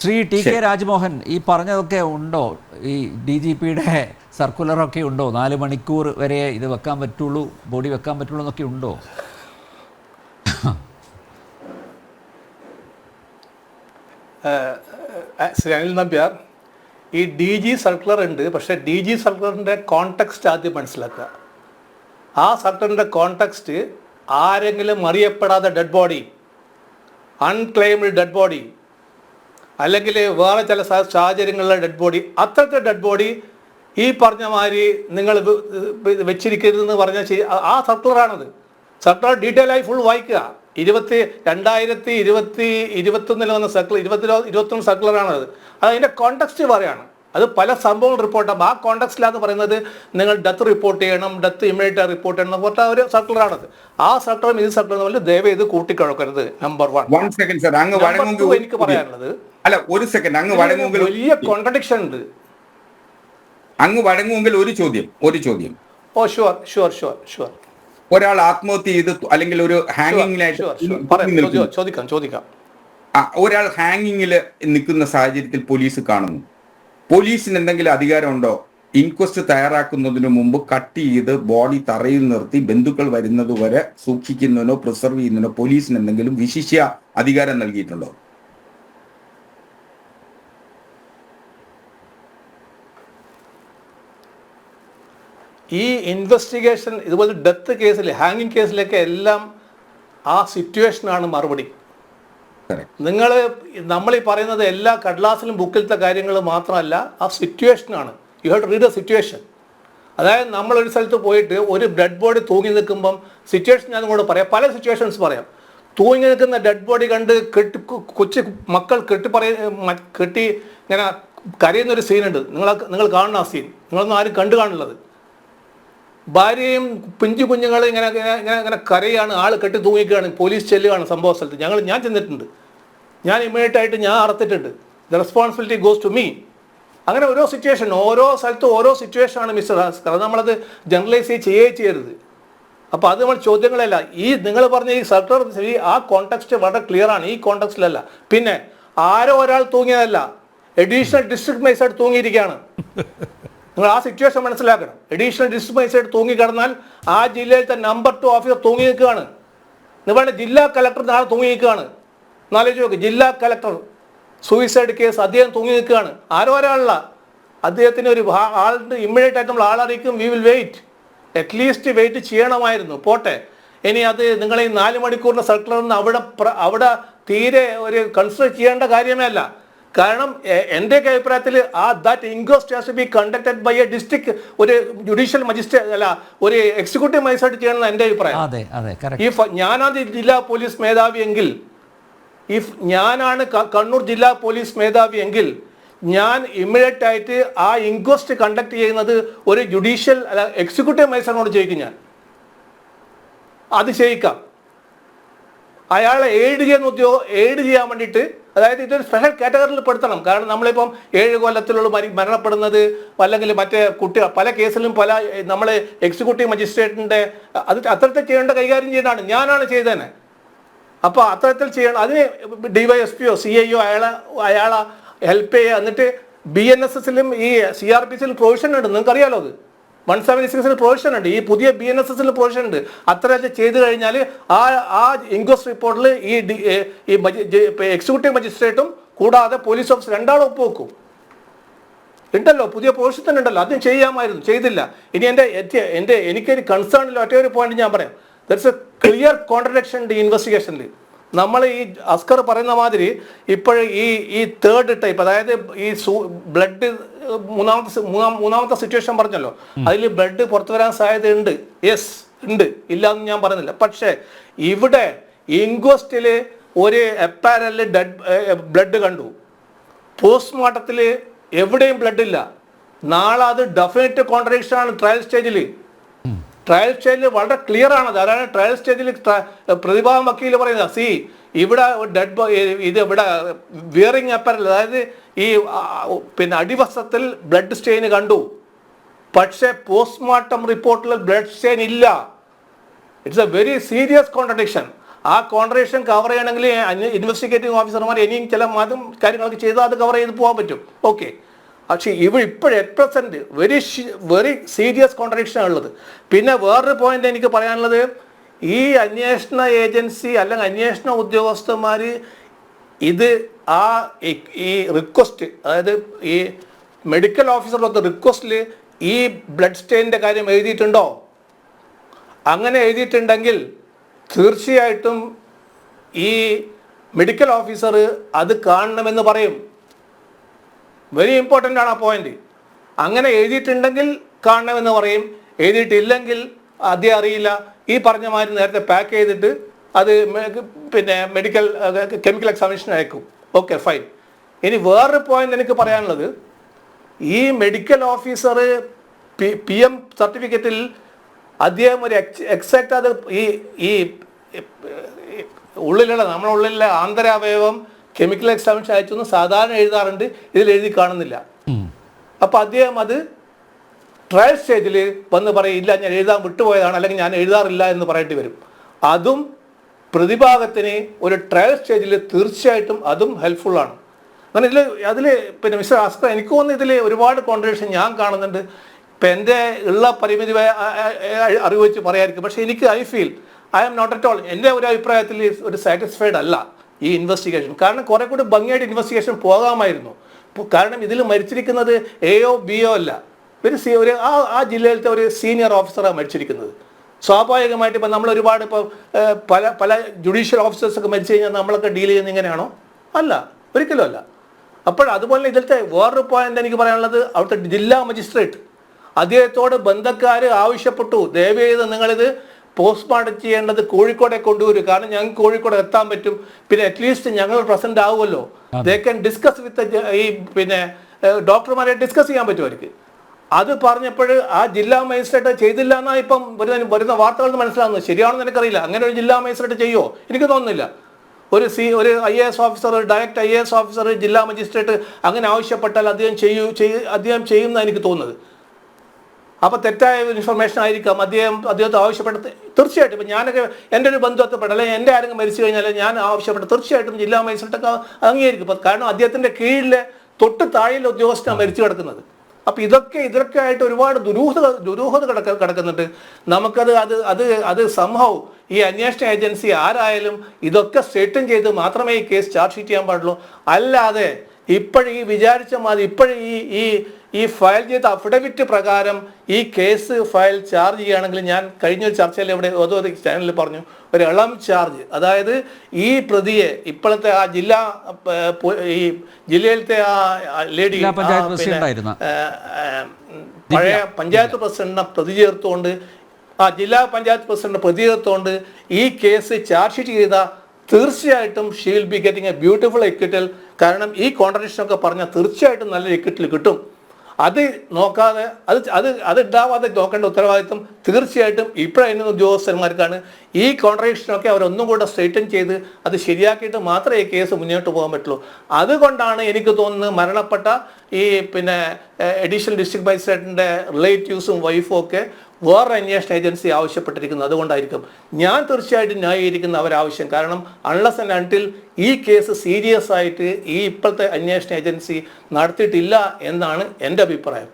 Shri T K Rajmohan ഈ പറഞ്ഞതൊക്കെ ഉണ്ടോ? ഈ ഡി ജി പിയുടെ സർക്കുലറൊക്കെ ഉണ്ടോ? നാല് മണിക്കൂർ വരെ ഇത് വെക്കാൻ പറ്റുള്ളൂ ബോഡി വെക്കാൻ പറ്റുള്ളൂ എന്നൊക്കെ ഉണ്ടോ? ശ്രീ അനിൽ നമ്പ്യാർ ഈ ഡി ജി സർക്കുലർ ഉണ്ട് പക്ഷേ ഡി ജി സർക്കുലറിന്റെ കോണ്ടെക്സ്റ്റ് ആദ്യം മനസ്സിലാക്കുക. ആ സർക്കുലറിന്റെ കോണ്ടെക്സ്റ്റ് ആരെങ്കിലും അറിയപ്പെടാതെ dead body unclaimed dead body അല്ലെങ്കിൽ വേറെ ചില സാഹചര്യങ്ങളിലെ ഡെഡ് ബോഡി അത്രത്തെ ഡെഡ് ബോഡി ഈ പറഞ്ഞ മാതിരി നിങ്ങൾ വെച്ചിരിക്കരുതെന്ന് പറഞ്ഞ ശരി- ആ സർക്കുലറാണത് സർക്കുലർ ഡീറ്റെയിൽ ആയി ഫുൾ വായിക്കുക. ഇരുപത്തി രണ്ടായിരത്തി ഇരുപത്തി ഇരുപത്തൊന്നിൽ വന്ന സർക്കുലർ ഇരുപത്തി ഇരുപത്തൊന്ന് സർക്കുലറാണത് അത് അതിന്റെ കോണ്ടക്സ്റ്റ് പറയാണ് അത് പല സംഭവങ്ങൾ റിപ്പോർട്ട് ആ കോണ്ടക്സ്റ്റിലാന്ന് പറയുന്നത് നിങ്ങൾ ഡെത്ത് റിപ്പോർട്ട് ചെയ്യണം ഡെത്ത് ഇമ്മീഡിയറ്റ് റിപ്പോർട്ട് ചെയ്യണം എന്ന് പറഞ്ഞ ഒരു സർക്കുലറാണത് ആ സർക്കുലറും ഇത് സർക്കുലറും തമ്മിൽ ദയവ് ഇത് കൂട്ടിക്കഴക്കരുത് number one one second sir അങ്ങ് എനിക്ക് പറയാനുള്ളത് അല്ല ഒരു സെക്കൻഡ് അങ്ങ് വഴങ്ങുമെങ്കിൽ വലിയ. കോൺട്രഡിക്ഷൻ ഉണ്ട്. അങ്ങ് വഴങ്ങുമെങ്കിൽ ഒരു ചോദ്യം ഒരു ചോദ്യം. Oh sure sure sure sure ഒരാൾ ആത്മഹത്യ ചെയ്ത് അല്ലെങ്കിൽ ഒരു ഹാങ്ങിങ്ങിലായിട്ട്. ചോദിക്കാം, ചോദിക്കാം. ഒരാൾ ഹാങ്ങിങ്ങിൽ നിൽക്കുന്ന സാഹചര്യത്തിൽ പോലീസ് കാണുന്നു. പോലീസിന് എന്തെങ്കിലും അധികാരമുണ്ടോ ഇൻക്വസ്റ്റ് തയ്യാറാക്കുന്നതിനു മുമ്പ് കട്ട് ചെയ്ത് ബോഡി തറയിൽ നിർത്തി ബന്ധുക്കൾ വരുന്നതുവരെ സൂക്ഷിക്കുന്നതിനോ പ്രിസർവ് ചെയ്യുന്നതിനോ പോലീസിന് എന്തെങ്കിലും വിശിഷ്യ അധികാരം നൽകിയിട്ടുണ്ടോ ഈ ഇൻവെസ്റ്റിഗേഷൻ ഇതുപോലെ ഡെത്ത് കേസിൽ ഹാങ്ങിങ് കേസിലൊക്കെ എല്ലാം ആ സിറ്റുവേഷനാണ് മറുപടി. നിങ്ങൾ നമ്മൾ ഈ പറയുന്നത് എല്ലാ കടലാസിലും ബുക്കിലത്തെ കാര്യങ്ങൾ മാത്രമല്ല ആ സിറ്റുവേഷനാണ് you have to read a situation അതായത് നമ്മൾ ഒരു സ്ഥലത്ത് പോയിട്ട് ഒരു ഡെഡ് ബോഡി തൂങ്ങി നിൽക്കുമ്പം സിറ്റുവേഷൻ ഞാൻ കൂടെ പറയാം. പല സിറ്റുവേഷൻസ് പറയാം. തൂങ്ങി നിൽക്കുന്ന ഡെഡ് ബോഡി കണ്ട് കെട്ടി കൊച്ചു മക്കൾ കെട്ടി പറയ കെട്ടി ഇങ്ങനെ കരയുന്ന ഒരു സീനുണ്ട് നിങ്ങൾ നിങ്ങൾ കാണുന്ന ആ സീൻ നിങ്ങളൊന്നും ആരും കണ്ടു കാണുള്ളത് ഭാര്യയും പിഞ്ചു കുഞ്ഞുങ്ങൾ ഇങ്ങനെ ഇങ്ങനെ ഇങ്ങനെ കരയാണ്. ആൾ കെട്ടി തൂങ്ങിക്കുകയാണ് പോലീസ് ചെല്ലുകയാണ് സംഭവ സ്ഥലത്ത്. ഞങ്ങൾ ഞാൻ ചെന്നിട്ടുണ്ട്. ഞാൻ ഇമ്മീഡിയറ്റ് ആയിട്ട് ഞാൻ അറുത്തിട്ടുണ്ട്. The responsibility goes to me അങ്ങനെ ഓരോ സിറ്റുവേഷൻ ഓരോ സ്ഥലത്തും ഓരോ സിറ്റുവേഷൻ ആണ് മിസ്റ്റർ ഹാസ്കർ അത് നമ്മളത് ജനറലൈസ് ചെയ്യേ ചെയ്യരുത്. അപ്പോൾ അത് നമ്മൾ ചോദ്യങ്ങളല്ല. ഈ നിങ്ങൾ പറഞ്ഞ ഈ സർട്ടർ ആ കോണ്ടെക്സ്റ്റ് വളരെ ക്ലിയർ ആണ്. ഈ കോണ്ടെക്സ്റ്റിലല്ല പിന്നെ ആരോ ഒരാൾ തൂങ്ങിയതല്ല. എഡീഷണൽ ഡിസ്ട്രിക്ട് മജിസ്ട്രേറ്റ് തൂങ്ങിയിരിക്കുകയാണ്. നിങ്ങൾ ആ സിറ്റുവേഷൻ മനസ്സിലാക്കണം. എഡീഷണൽ ഡിസ്ട്രിക്ട് മജിസ്ട്രേറ്റ് തൂങ്ങി കിടന്നാൽ ആ ജില്ലയിലത്തെ നമ്പർ ടു ഓഫീസർ തൂങ്ങി നിൽക്കുകയാണ്. നിങ്ങളുടെ ജില്ലാ കളക്ടർ നാളെ തൂങ്ങി നിൽക്കുകയാണ്. എന്നാലോചിച്ച് നോക്ക് ജില്ലാ കലക്ടർ സൂയിസൈഡ് കേസ് അദ്ദേഹം തൂങ്ങി നിൽക്കുകയാണ്. ആരോ ഒരാളല്ല അദ്ദേഹത്തിന് ഒരു ആളുണ്ട് ഇമ്മീഡിയറ്റ് ആയിട്ട് നമ്മൾ ആളറിയിക്കും. We will wait at least wait ചെയ്യണമായിരുന്നു. പോട്ടെ. ഇനി അത് നിങ്ങൾ ഈ നാല് സർക്കുലർ സർക്കിളിൽ അവിടെ അവിടെ തീരെ ഒരു കൺസിഡർ ചെയ്യേണ്ട കാര്യമേ അല്ല. കാരണം എന്റെ എന്റെയൊക്കെ അഭിപ്രായത്തിൽ ആ that inquest has be conducted by a district ഒരു ജുഡീഷ്യൽ മജിസ്ട്രേറ്റ് അല്ല ഒരു എക്സിക്യൂട്ടീവ് മജിസ്ട്രേറ്റ് ചെയ്യണമെന്ന് എന്റെ അഭിപ്രായം. ഈ ഞാനാദ്യ ജില്ലാ പോലീസ് മേധാവി എങ്കിൽ ഇഫ് ഞാനാണ് കണ്ണൂർ ജില്ലാ പോലീസ് മേധാവി എങ്കിൽ ഞാൻ ഇമ്മീഡിയറ്റ് ആയിട്ട് ആ ഇൻക്വസ്റ്റ് കണ്ടക്ട് ചെയ്യുന്നത് ഒരു ജുഡീഷ്യൽ അല്ല എക്സിക്യൂട്ടീവ് മജിസ്ട്രേറ്റിനോട് ചെയ്യിക്കും ഞാൻ. അത് ചെയ്യിക്കാം. അയാളെ എയ്ഡ് ചെയ്യുന്ന ഉദ്യോഗം എയ്ഡ് ചെയ്യാൻ വേണ്ടിയിട്ട് അതായത് ഇതൊരു സ്പെഷ്യൽ കാറ്റഗറിയിൽ പെടുത്തണം. കാരണം നമ്മളിപ്പം ഏഴ് കൊല്ലത്തിലുള്ള മരി മരണപ്പെടുന്നത് അല്ലെങ്കിൽ മറ്റേ കുട്ടികൾ പല കേസിലും പല നമ്മൾ എക്സിക്യൂട്ടീവ് മജിസ്ട്രേറ്റിന്റെ അത് അത്രത്തെ ചെയ്യേണ്ട കൈകാര്യം ചെയ്യുന്നതാണ് ഞാനാണ് ചെയ്തേനെ. അപ്പോൾ അത്തരത്തിൽ ചെയ്യണം. അതിന് ഡിവൈഎസ്പിയോ സി ഐയോ അയാളെ അയാളെ ഹെൽപ്പ് ചെയ്യുക എന്നിട്ട് ബി എൻ എസ് എസിലും ഈ സി ആർ പി സിയിലും പ്രൊവിഷൻ ഉണ്ട്. നിങ്ങൾക്കറിയാലോ അത്? വൺ സെവന്റി സിക്സിൽ പ്രൊവിഷൻ ഉണ്ട്. ഈ പുതിയ ബി എൻ എസ് എസിൽ പ്രൊവിഷൻ ഉണ്ട്. അത്രയൊക്കെ ചെയ്തു കഴിഞ്ഞാൽ ആ ആ ഇൻക്വസ്റ്റ് റിപ്പോർട്ടിൽ ഈ ഈ എക്സിക്യൂട്ടീവ് മജിസ്ട്രേറ്റും കൂടാതെ പോലീസ് ഓഫീസർ രണ്ടാളും ഒപ്പുവെക്കും. ഉണ്ടല്ലോ? പുതിയ പ്രൊവിഷൻ തന്നെ ഉണ്ടല്ലോ. അതും ചെയ്യാമായിരുന്നു. ചെയ്തില്ല. ഇനി എന്റെ എന്റെ എനിക്കൊരു കൺസേണിൽ ഒറ്റ ഒരു പോയിന്റ് ഞാൻ പറയാം. That's a clear contradiction the ഇൻവെസ്റ്റിഗേഷനിൽ നമ്മൾ ഈ അസ്കർ പറയുന്ന മാതിരി ഇപ്പോൾ ഈ ഈ തേർഡ് ടൈപ്പ് അതായത് ഈ ബ്ലഡ് മൂന്നാമത്തെ മൂന്നാം മൂന്നാമത്തെ സിറ്റുവേഷൻ പറഞ്ഞല്ലോ. അതിൽ ബ്ലഡ് പുറത്തു വരാൻ സാധ്യത ഉണ്ട് യെസ് ഉണ്ട്. ഇല്ല എന്ന് ഞാൻ പറയുന്നില്ല പക്ഷേ ഇവിടെ ഇൻക്വസ്റ്റിൽ ഒരു എപ്പാരൽ ഡെഡ് ബ്ലഡ് കണ്ടു. പോസ്റ്റ്മോർട്ടത്തിൽ എവിടെയും ബ്ലഡ് ഇല്ല. നാളെ അത് ഡെഫിനറ്റ് കോൺട്രഡിക്ഷൻ ആണ് ട്രയൽ സ്റ്റേജിൽ ട്രയൽ സ്റ്റേജിൽ വളരെ ക്ലിയർ ആണ്. അതാണ് ട്രയൽ സ്റ്റേജിൽ പ്രതിഭാഗം വക്കീൽ പറയുന്നത്. സി ഇവിടെ ഡെഡ് ഇത് ഇവിടെ വിയറിങ് അപ്പറൽ അതായത് ഈ പിന്നെ അടിവസ്ത്രത്തിൽ ബ്ലഡ് സ്റ്റെയിൻ കണ്ടു. പക്ഷേ പോസ്റ്റ്മോർട്ടം റിപ്പോർട്ടിൽ ബ്ലഡ് സ്റ്റെയിൻ ഇല്ല. It's a very serious contradiction ആ കോൺട്രഡിക്ഷൻ കവർ ചെയ്യണമെങ്കിൽ ഇൻവെസ്റ്റിഗേറ്റിംഗ് ഓഫീസർമാർ ഇനിയും ചില മാതം കാര്യങ്ങളൊക്കെ ചെയ്താൽ അത് കവർ ചെയ്ത് പോകാൻ പറ്റും. ഓക്കെ പക്ഷേ ഇവ ഇപ്പോഴും at present very very serious കോൺട്രഡിക്ഷനാണ് ഉള്ളത്. പിന്നെ വേറൊരു പോയിന്റ് എനിക്ക് പറയാനുള്ളത് ഈ അന്വേഷണ ഏജൻസി അല്ലെങ്കിൽ അന്വേഷണ ഉദ്യോഗസ്ഥന്മാർ ഇത് ആ ഈ- റിക്വസ്റ്റ് അതായത് ഈ മെഡിക്കൽ ഓഫീസറുടെ റിക്വസ്റ്റിൽ ഈ ബ്ലഡ് സ്റ്റെയിന്റെ കാര്യം എഴുതിയിട്ടുണ്ടോ? അങ്ങനെ എഴുതിയിട്ടുണ്ടെങ്കിൽ തീർച്ചയായിട്ടും ഈ മെഡിക്കൽ ഓഫീസർ അത് കാണണമെന്ന് പറയും. വെരി ഇമ്പോർട്ടന്റ് ആണ് ആ പോയിന്റ് അങ്ങനെ എഴുതിയിട്ടുണ്ടെങ്കിൽ കാണണമെന്ന് പറയും. എഴുതിയിട്ടില്ലെങ്കിൽ ആദ്യം അറിയില്ല. ഈ പറഞ്ഞ മാതിരി നേരത്തെ പാക്ക് ചെയ്തിട്ട് അത് പിന്നെ മെഡിക്കൽ കെമിക്കൽ എക്സാമിനേഷൻ അയക്കും. ഓക്കെ ഫൈൻ ഇനി വേറൊരു പോയിന്റ് എനിക്ക് പറയാനുള്ളത്. ഈ medical officer P P M സർട്ടിഫിക്കറ്റിൽ അദ്ദേഹം ഒരു എക്സാക്റ്റ് അത് ഈ ഈ ഉള്ളിലുള്ള നമ്മളുള്ളിലെ ആന്തരാവയവം കെമിക്കൽ എക്സാമിനേഷൻ അയച്ചൊന്നും സാധാരണ എഴുതാറുണ്ട് ഇതിൽ എഴുതി കാണുന്നില്ല. അപ്പോൾ അദ്ദേഹം അത് ട്രയൽ സ്റ്റേജിൽ വന്ന് പറയും ഇല്ല ഞാൻ എഴുതാൻ വിട്ടുപോയതാണ് അല്ലെങ്കിൽ ഞാൻ എഴുതാറില്ല എന്ന് പറയേണ്ടി വരും. അതും പ്രതിഭാഗത്തിന് ഒരു ട്രയൽ സ്റ്റേജിൽ തീർച്ചയായിട്ടും അതും ഹെൽപ്ഫുൾ ആണ്. കാരണം ഇതിൽ അതിൽ പിന്നെ മിസ്റ്റർ അസ്കർ എനിക്ക് തോന്നുന്നു ഇതിൽ ഒരുപാട് കോൺട്രഡിക്ഷൻ ഞാൻ കാണുന്നുണ്ട്. ഇപ്പം എന്റെ ഉള്ള പരിമിതി അറിവ് വെച്ച് പറയായിരിക്കും പക്ഷേ എനിക്ക് I feel I am not at all. എന്റെ ഒരു അഭിപ്രായത്തിൽ ഒരു സാറ്റിസ്ഫൈഡ് അല്ല. ഈ ഇൻവെസ്റ്റിഗേഷൻ കാരണം കുറെ കൂടി ഭംഗിയായിട്ട് ഇൻവെസ്റ്റിഗേഷൻ പോകാമായിരുന്നു. കാരണം ഇതിൽ മരിച്ചിരിക്കുന്നത് എയോ ബിയോ അല്ല. ഒരു സി ഒരു ആ ആ ജില്ലയിലത്തെ ഒരു സീനിയർ ഓഫീസറാണ് മരിച്ചിരിക്കുന്നത്. സ്വാഭാവികമായിട്ട് ഇപ്പം നമ്മൾ ഒരുപാട് ഇപ്പോൾ പല പല ജുഡീഷ്യൽ ഓഫീസേഴ്സൊക്കെ മരിച്ചു കഴിഞ്ഞാൽ നമ്മളൊക്കെ ഡീൽ ചെയ്യുന്ന ഇങ്ങനെയാണോ? അല്ല. ഒരിക്കലും അല്ല. അപ്പോൾ അതുപോലെ ഇതിലത്തെ വേറൊരു പോയിന്റ് എനിക്ക് പറയാനുള്ളത് അവിടുത്തെ ജില്ലാ മജിസ്ട്രേറ്റ് അദ്ദേഹത്തോട് ബന്ധക്കാർ ആവശ്യപ്പെട്ടു. ദയവ് ചെയ്ത് നിങ്ങളിത് പോസ്റ്റ്മോർട്ടം ചെയ്യേണ്ടത് കോഴിക്കോടെ കൊണ്ടുവരും. കാരണം ഞങ്ങൾക്ക് കോഴിക്കോട് എത്താൻ പറ്റും. പിന്നെ അറ്റ്ലീസ്റ്റ് ഞങ്ങൾ പ്രസന്റ് ആവുമല്ലോ. ദേ ക്യാൻ ഡിസ്കസ് വിത്ത് ഈ പിന്നെ ഡോക്ടർമാരെ ഡിസ്കസ് ചെയ്യാൻ പറ്റും അവർക്ക്. അത് പറഞ്ഞപ്പോൾ ആ ജില്ലാ മജിസ്ട്രേറ്റ് ചെയ്തില്ല എന്നാണ് ഇപ്പം വരുന്ന വരുന്ന വാർത്തകൾ മനസ്സിലാകുന്നത് ശരിയാണെന്ന് എനിക്കറിയില്ല. അങ്ങനെ ഒരു ജില്ലാ മജിസ്ട്രേറ്റ് ചെയ്യുമോ എനിക്ക് തോന്നുന്നില്ല. ഒരു സി ഒരു I A S officer direct I A S officer ജില്ലാ മജിസ്ട്രേറ്റ് അങ്ങനെ ആവശ്യപ്പെട്ടാൽ അദ്ദേഹം ചെയ്യൂ ചെയ്യ അദ്ദേഹം ചെയ്യുമെന്നാണ് എനിക്ക് തോന്നുന്നത്. അപ്പോൾ തെറ്റായ ഇൻഫർമേഷൻ ആയിരിക്കാം. അദ്ദേഹം അദ്ദേഹത്തെ ആവശ്യപ്പെട്ട തീർച്ചയായിട്ടും. ഇപ്പം ഞാനൊക്കെ എന്റെ ഒരു ബന്ധുത്വപ്പെട്ട അല്ലെങ്കിൽ എന്റെ ആരെങ്കിലും മരിച്ചു കഴിഞ്ഞാൽ ഞാൻ ആവശ്യപ്പെട്ട തീർച്ചയായിട്ടും ജില്ലാ മജിസ്ട്രേറ്റൊക്കെ അംഗീകരിക്കും. കാരണം അദ്ദേഹത്തിന്റെ കീഴിലെ തൊട്ട് താഴെയുള്ള ഉദ്യോഗസ്ഥനാണ് മരിച്ചു കിടക്കുന്നത്. അപ്പം ഇതൊക്കെ ഇതൊക്കെ ആയിട്ട് ഒരുപാട് ദുരൂഹത ദുരൂഹത കിടക്ക കിടക്കുന്നുണ്ട്. നമുക്കത് അത് അത് അത് സംഭവം ഈ അന്വേഷണ ഏജൻസി ആരായാലും ഇതൊക്കെ സെറ്റിൽ ചെയ്ത് മാത്രമേ ഈ കേസ് ചാർജ് ഷീറ്റ് ചെയ്യാൻ പാടുള്ളൂ. അല്ലാതെ ഇപ്പോഴീ വിചാരിച്ച മാതിരി ഇപ്പോഴും ഈ ഈ ഫയൽ ചെയ്ത അഫിഡവിറ്റ് പ്രകാരം ഈ കേസ് ഫയൽ ചാർജ് ചെയ്യുകയാണെങ്കിൽ ഞാൻ കഴിഞ്ഞ ഒരു ചർച്ചയിൽ ഇവിടെ ഓരോ ചാനലിൽ പറഞ്ഞു ഒരു ഇളം ചാർജ്. അതായത് ഈ പ്രതിയെ ഇപ്പോഴത്തെ ആ ജില്ലാ ഈ ജില്ലയിലത്തെ ആ ലേഡി പഴയ പഞ്ചായത്ത് പ്രസിഡന്റിനെ പ്രതി ചേർത്തുകൊണ്ട് ആ ജില്ലാ പഞ്ചായത്ത് പ്രസിഡന്റ് പ്രതി ചേർത്തുകൊണ്ട് ഈ കേസ് ചാർജ് ഷീറ്റ് ചെയ്ത തീർച്ചയായിട്ടും she will be getting a beautiful acquittal കാരണം ഈ കോൺട്രഡിക്ഷൻ ഒക്കെ പറഞ്ഞാൽ തീർച്ചയായിട്ടും നല്ല എക്വിറ്റൽ കിട്ടും. അത് നോക്കാതെ അത് അത് അത് ഉണ്ടാവാതെ നോക്കേണ്ട ഉത്തരവാദിത്വം തീർച്ചയായിട്ടും ഇപ്പോഴതിന് ഉദ്യോഗസ്ഥന്മാർക്കാണ്. ഈ കോൺട്രഡിക്ഷനൊക്കെ അവരൊന്നും കൂടെ സ്ട്രേറ്റൻ ചെയ്ത് അത് ശരിയാക്കിയിട്ട് മാത്രമേ ഈ കേസ് മുന്നോട്ട് പോകാൻ പറ്റുള്ളൂ. അതുകൊണ്ടാണ് എനിക്ക് തോന്നുന്നത് മരണപ്പെട്ട ഈ പിന്നെ എഡീഷണൽ ഡിസ്ട്രിക്ട് മജിസ്ട്രേറ്റിന്റെ റിലേറ്റീവ്സും വൈഫും ഒക്കെ വേറെ അന്വേഷണ ഏജൻസി ആവശ്യപ്പെട്ടിരിക്കുന്നത് അതുകൊണ്ടായിരിക്കും. ഞാൻ തീർച്ചയായിട്ടും ന്യായീകരിക്കുന്ന അവരാവശ്യം കാരണം അൺലസ് ആൻഡ് അൺടിൽ ഈ കേസ് സീരിയസ് ആയിട്ട് ഈ ഇപ്പോഴത്തെ അന്വേഷണ ഏജൻസി നടത്തിയിട്ടില്ല എന്നാണ് എന്റെ അഭിപ്രായം.